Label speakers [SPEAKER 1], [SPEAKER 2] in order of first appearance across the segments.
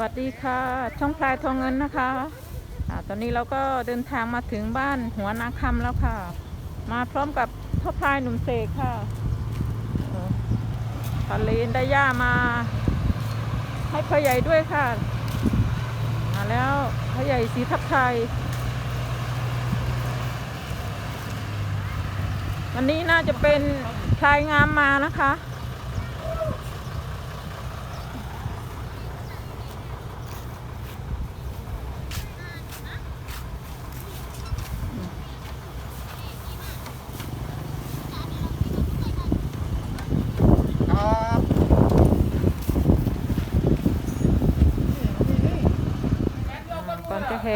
[SPEAKER 1] วัสดีค่ะ ช่องพลายทองเงินนะคะอาตอนนี้เราก็เดินทางมาถึงบ้านหัวนาคำแล้วค่ะ มาพร้อมกับพ่อพลายหนุ่มเสกค่ะเออพาเลนได้ย่ามา ให้พ่อใหญ่ด้วยค่ะ มาแล้วพ่อใหญ่สีทับไทย วันนี้น่าจะเป็นพลายงามมานะคะ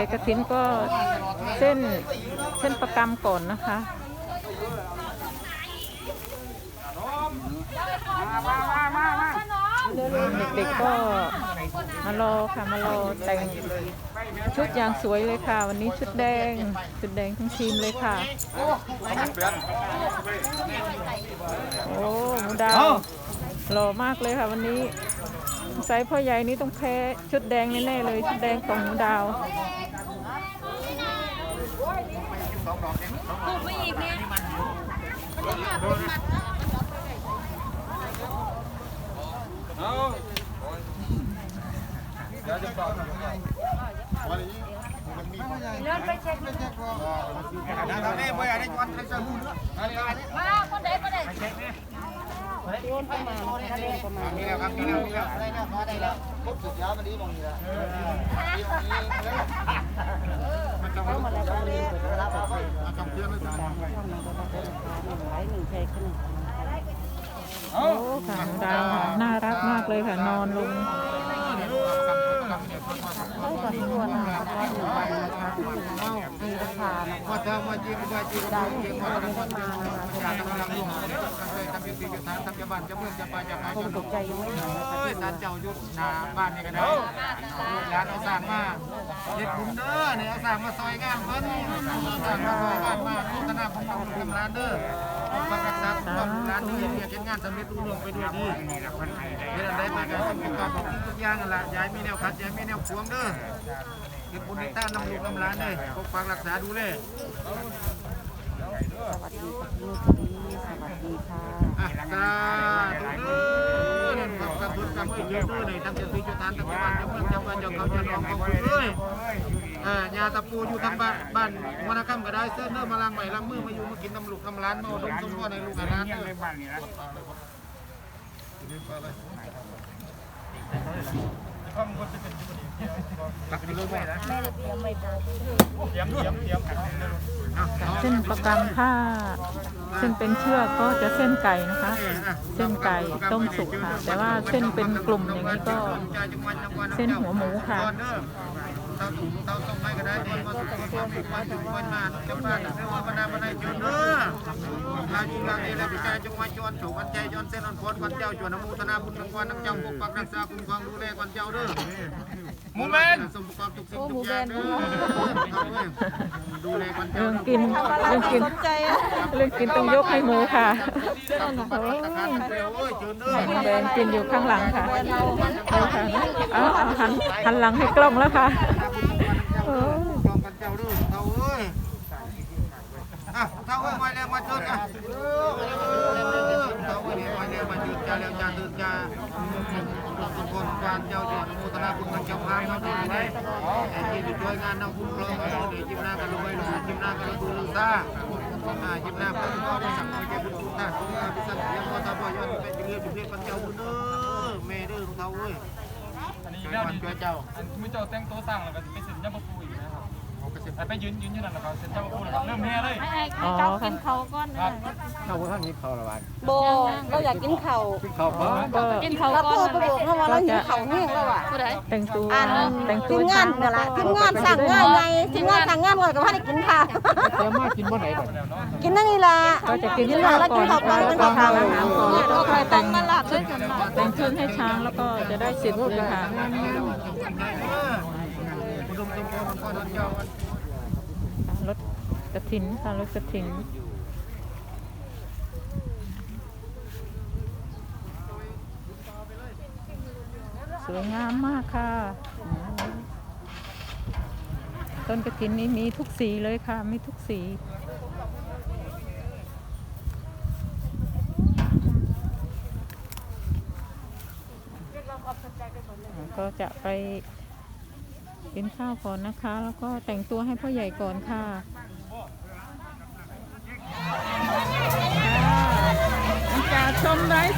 [SPEAKER 1] ก่อนจะแห่กระถินก็เส้นเส้นประกรรมก่อนนะคะเด็กๆก็มารอค่ะมารอแต่งชุดอย่างสวยเลยค่ะ วันนี้ชุดแดงชุดแดงทั้งทีมเลยค่ะ โอ้หมูดาวหล่อมากเลยค่ะวันนี้ใส่พ่อใหญ่นี้ต้องแพ้ชุดแดงแน่ๆเลย ชุดแดงของหมูดาว
[SPEAKER 2] เอาเดี๋ยวจะบอกวันนี้มันมีเลื่อนไปเช็คไม่เช็คพอนะครับนี่บ่อยได้วันจะรู้เรื่องมีแล้วครับมีแล้วมีแล้วได้แล้วพอได้แล้วครบสุดยอดวันนี้มองนี่ละมันจะมาแล้ว มันต้องเพื่อนไม่ทัน
[SPEAKER 1] โอ้ค่ะดาวน่ารักมากเลยค่ะนอนลง
[SPEAKER 2] ว่าจะมาจริงว่าจริงว่าจริงว่าจะมาจริงการทำงานร่วมกันทำพิธีจะทำทำจะบ้านะเมืองจะไปจะไปจะตกใจยังไม่หายเฮ้ยท่านเจ้ายุทธนาบ้านนี่ก็ได้ร้านเอาสร้างมาเฮ็ดบุญเด้อเนี่ยเอาสร้างมาซอยงานเพิ่นสร้างมาซอยงานมาโฆษณาของเราทำร้านเด้อ มารักษาความร้านเด้อเฮ็ดงานสำเร็จรุ่งเรืองไปด้วยดีเฮ็ดอะไรไปกันประกอบทุกอย่างนั่นแหละยายมีแนวขัดยายมีแนวขวงเด้อเก็บบุญในต้านน้ำลูกน้ำร้านเลยปกปักรักษาดูเลย
[SPEAKER 3] สวัสดีค่ะพี่นุชดีสวัสดีค่ะ
[SPEAKER 2] อะสาธุเด้อนั่นครับกับบุญกับมือเยอะด้วยทั้งเจ้าที่เจ้าทานทั้งบ้านเจ้าเมืองเจ้าบ้านเจ้าเขาเจ้าหลวงของคุณเลย อ่ายาตะปูอยู่ทางบ้านบ้านวรรณกรรมก็ได้เสื้อเนื้อมาล้างใหม่ล้างมือมาอยู่มากินน้ำลูกน้ำร้านมาดมสมพ่อในลูกในร้านเด้อเลยแม่นะ
[SPEAKER 3] แม่เตรียมไม่ได้
[SPEAKER 2] เส้
[SPEAKER 1] นประกรรมผ้า เส้นเป็นเชือกก็จะเส้นไก่นะคะ เส้นไก่ต้มสุกค่ะ แต่ว่าเส้นเป็นกลุ่มอย่างนี้ก็ เส้นหัวหมูค่ะ
[SPEAKER 2] เตาตุ๋นเตาต้มให้ก็ได้ดีก็สุกก็มีความสุขความาเจ้าบ้านเจ้าว่าบรรดาบรรดาจุนเด้อลาจุลาเอลาพิจารจงมาจวนโฉกันใจจวนเส้นอันพรวันเจ้าจวนอนุทนาบุญทั้งวันทั้งเจ้าปกปักรักษาคุ้มครองดูแลกันเจ้าเด้อหมูแมนสมประกอบทุกสิ่งทุกอย่างเด้อดูแลกันเจ้า
[SPEAKER 1] เรื่องกินเรื่องกินเรื่องกินต้องยกให้หมูค่ะโอ้ย
[SPEAKER 2] โอ้ยจุนเด้อ
[SPEAKER 1] หมูแดงกินอยู่ข้างหลังค่ะเอาค่ะเอาเอาหันหันหลังให้กล้องแล้วค่ะโอ้ย
[SPEAKER 2] กองกันเจ้าเด้อเท่าเอ้ย อะเท่าเอ้ยมาแล้วมาเถิดอะเท่าเอ้ยมาแล้วมายืนจ้าแล้วจ้าเดินจ้าทุกคนการเจ้าเจ้าโมทนาบุญกันเจ้าพามาดีได้ไอ้ที่ช่วยงานน้องคุณครองเดี๋ยวจิ้มหน้ากันรวยรวยจิ้มหน้ากันดูลูซ่าอ่าจิ้มหน้าพื่อนก็ไปสั่งให้แกบุญคุณท่านคุณพิสันเลี้ยงว่าตาบอยย้อนไปเรียนอยู่เพื่อนกันเจ้าบุญเด้อแม่เด้อเท่าเอ้ย
[SPEAKER 4] อันนี้
[SPEAKER 2] ย
[SPEAKER 4] แล้ว
[SPEAKER 2] วัน
[SPEAKER 4] นี่
[SPEAKER 2] ช่วยเจ้า
[SPEAKER 4] อันมือเจ้าแต่งตัวสั่งแล้วก็ไปเซ็นยามาปูอีกนะครับ ไปไปยืนยืนอยู่นั่นแล้วก็เซ็นย่ามาปูแล้วก็เริ่มแห่เลย
[SPEAKER 1] อ๋อค่ะ
[SPEAKER 4] ครับ
[SPEAKER 3] โบเราอยากกินเข่าว
[SPEAKER 1] ก็
[SPEAKER 3] กินเข่าวเราโทรไปบอกเขาว่าเราหิวเข่าวแห้งแล้วอะ
[SPEAKER 1] แต่งตัว
[SPEAKER 3] อัน
[SPEAKER 1] แต่งตั
[SPEAKER 3] ที
[SPEAKER 1] ว
[SPEAKER 3] มงานนั่นแหละทีมงานสั่งงานไงทีมงานสั่งงานเลยก็ว่าได้กินข้าว
[SPEAKER 4] แล้วมากินบ่ไหนก่อน
[SPEAKER 3] กินนั่นนี่ล่ะ
[SPEAKER 1] ก็จะกิน
[SPEAKER 3] กิน
[SPEAKER 1] ข้า
[SPEAKER 3] ข้าววแล้ว
[SPEAKER 1] ก่
[SPEAKER 3] กิ
[SPEAKER 1] อน
[SPEAKER 3] นข้าวก่อน
[SPEAKER 1] แล้ว
[SPEAKER 3] กิน
[SPEAKER 1] ก็
[SPEAKER 3] ข้าว
[SPEAKER 1] อา
[SPEAKER 3] ก่อน
[SPEAKER 1] หารก่อนแล้วก็
[SPEAKER 3] ก็
[SPEAKER 1] ค่อย
[SPEAKER 3] แต่
[SPEAKER 1] แต่
[SPEAKER 3] ง
[SPEAKER 1] ง
[SPEAKER 3] นั่นล่ะช่วยกัน
[SPEAKER 1] แต่งชุดให้ช้างแล้วก็จะได้เสร็จเลยค่ะ
[SPEAKER 2] อุดมสมบูรณ์ก็เจ้าร
[SPEAKER 1] ถ กระถินค่ะรถกระถินสวยงามมากค่ะ ต้นกระถินนี้มีทุกสีเลยค่ะ มีทุกสีก็จะไปกินข้าวก่อนนะคะ แล้วก็แต่งตัวให้พ่อใหญ่ก่อนค่ะ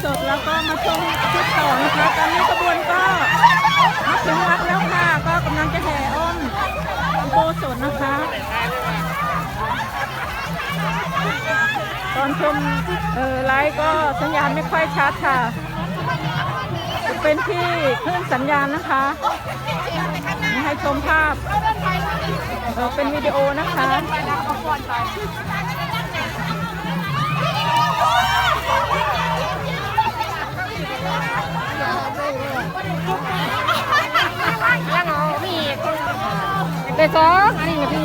[SPEAKER 1] สดแล้วก็มาชมคลิปต่อนะคะตอนนี้ขบวนก็มาถึงวัดแล้วค่ะ ก็กำลังจะแห่อ้อมโบสถนะคะ ตอนชมเออไลฟ์ก็สัญญาณไม่ค่อยชัดค่ะ เป็นที่คลื่นสัญญาณนะคะม่ให้ชมภาพเออเป็นวิดีโอนะคะ
[SPEAKER 3] เด็กสองอันนี้พี่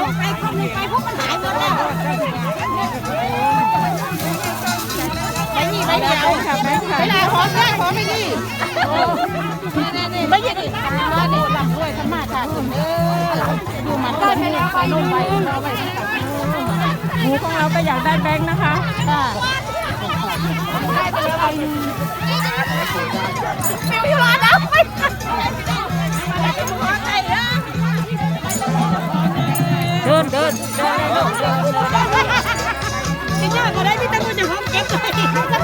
[SPEAKER 3] ลงไปคนหนึ่งไปพวกมันหายหมดแล้วไปนี่ไปเดียวไปไหนหอมได้หอไม่ดี ไม่ยินดีมาดีลำด้วยธรรมชาติเอออยู่มันก็ไม่ได้ไปลงไปเราไป
[SPEAKER 1] หูของเราก็อยากได้แบงค์นะคะ
[SPEAKER 3] ค่ะได้ไปแล้วไปฟิวอยู่ร้านแล้วไปไปเด้อ
[SPEAKER 1] เดินเดินเดินเดินเดิน
[SPEAKER 3] พี่ยอดก็ได้พี่ตั้งใจห้องเก็บเลยเจ้าอะไร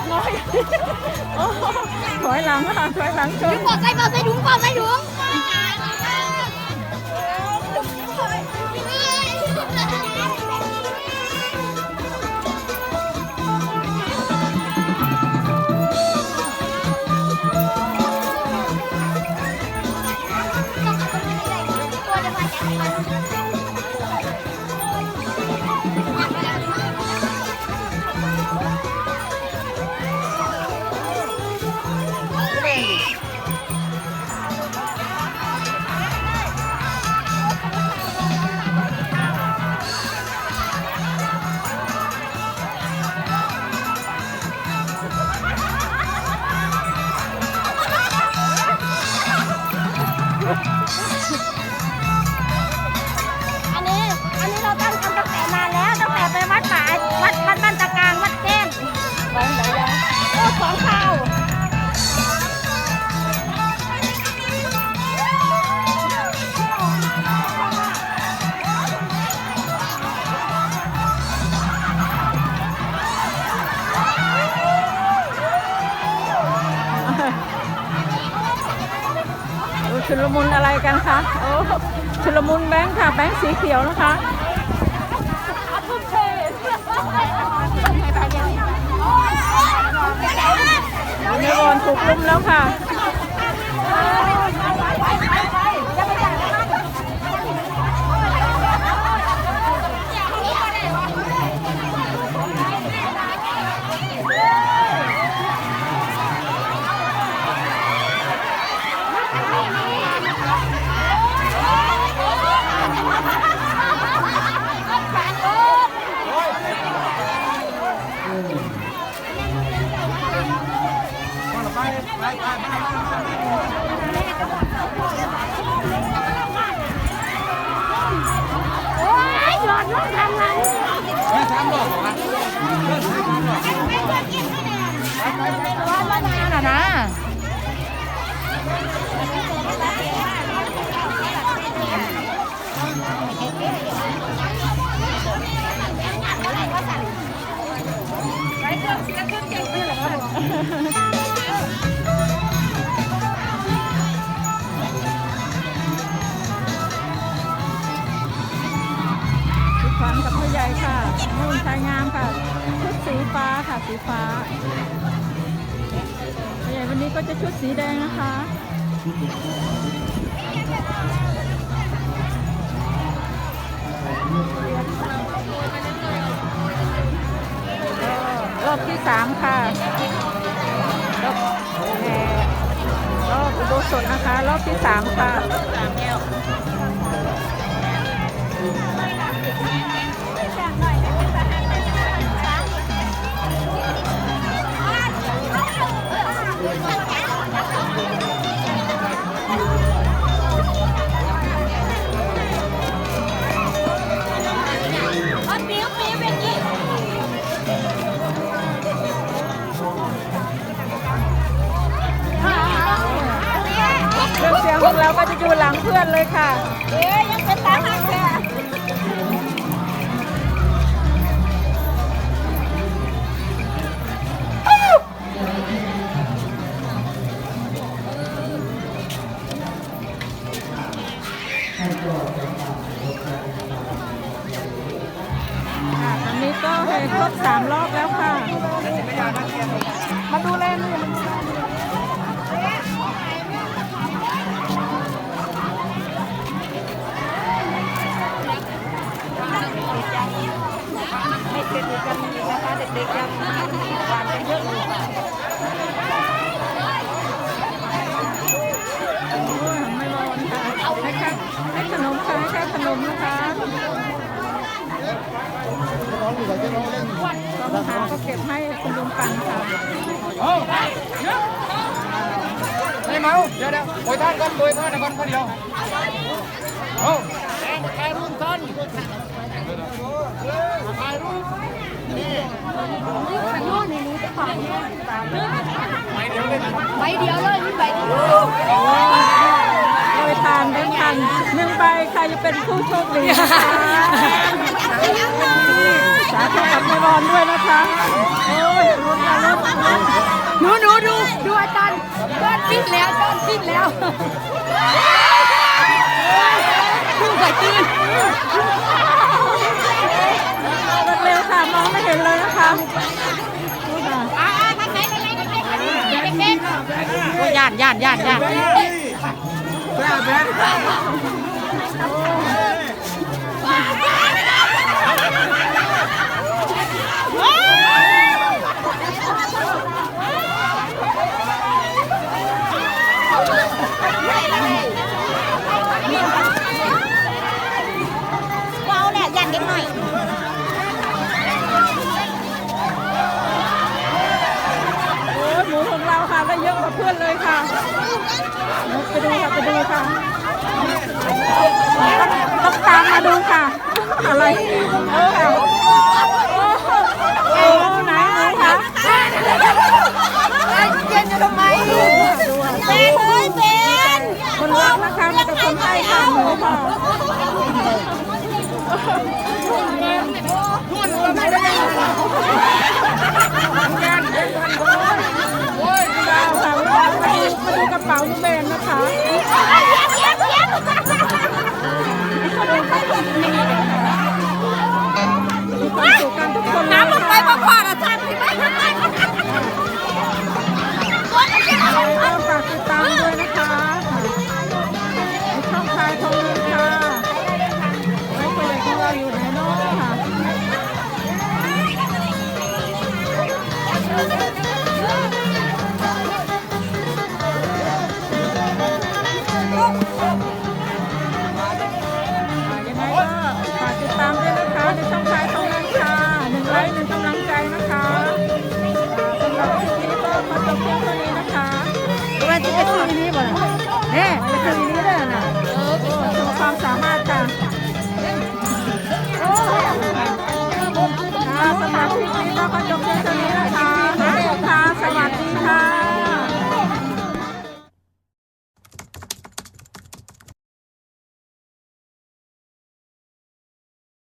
[SPEAKER 1] กน้อยโอ้ถอยหลังค่ะถอยหลังชน
[SPEAKER 3] กดใส่กดใส่ถุงกดใส่ถุง
[SPEAKER 1] ชุลมุนแบงค์ค่ะ แบงค์สีเขียวนะคะในวอนถูกลุ่มแล้วค่ะ
[SPEAKER 3] ว่า
[SPEAKER 1] ชุดสีแดงนะคะรอบที่สามค่ะรอบแห่รอบอุโบสถนะคะ รอบที่สามค่ะ
[SPEAKER 3] อ
[SPEAKER 1] งเราก็จะอยู่หลังเพื่อนเลยค่ะ
[SPEAKER 3] เอ๊ยยังเป็นตาหักแค่
[SPEAKER 1] ค่ะตอนนี้ก็ให้ครบสามรอบแล้วค่ะ มาดูแลหน่ ไม่เสร็จกันนะคะเด็กๆยังหวานกันเยอะอยู่ค่ะโอ้ยไม่ร้อนค่ะให้ค่ะให้ขนมค่ะให้แค่ขนมนะคะก็มาหาก็เก็บให้คุณลุงปันค่ะ
[SPEAKER 2] เอาไม่เมาเดี๋ยวเดี๋ยวโอยท่านก่อนโอยท่านก่อนคนเดียวเอาถ่ายรูปท่นถ่ายรูป
[SPEAKER 3] ใบเดียวเลยใบเดียว
[SPEAKER 1] โดยทานแบงค์พันหนึ่งใบใครจะเป็นผู้โชคดีนะคะสาธุกับแม่บอลด้วยนะคะโอ้ยลุ้นอย่าลุ้นลุ้น
[SPEAKER 3] หนูหนูดูดูอาจารย์จอนสิ้นแล้วจอนสิ้นแล้วดูใส่ตื่น
[SPEAKER 1] ย่า
[SPEAKER 3] ทางไหนทางไหนทางไหนทางไหนเด็ก
[SPEAKER 1] โอ้ยย่านย่านย่าน ลูกเบนนะคะ Con.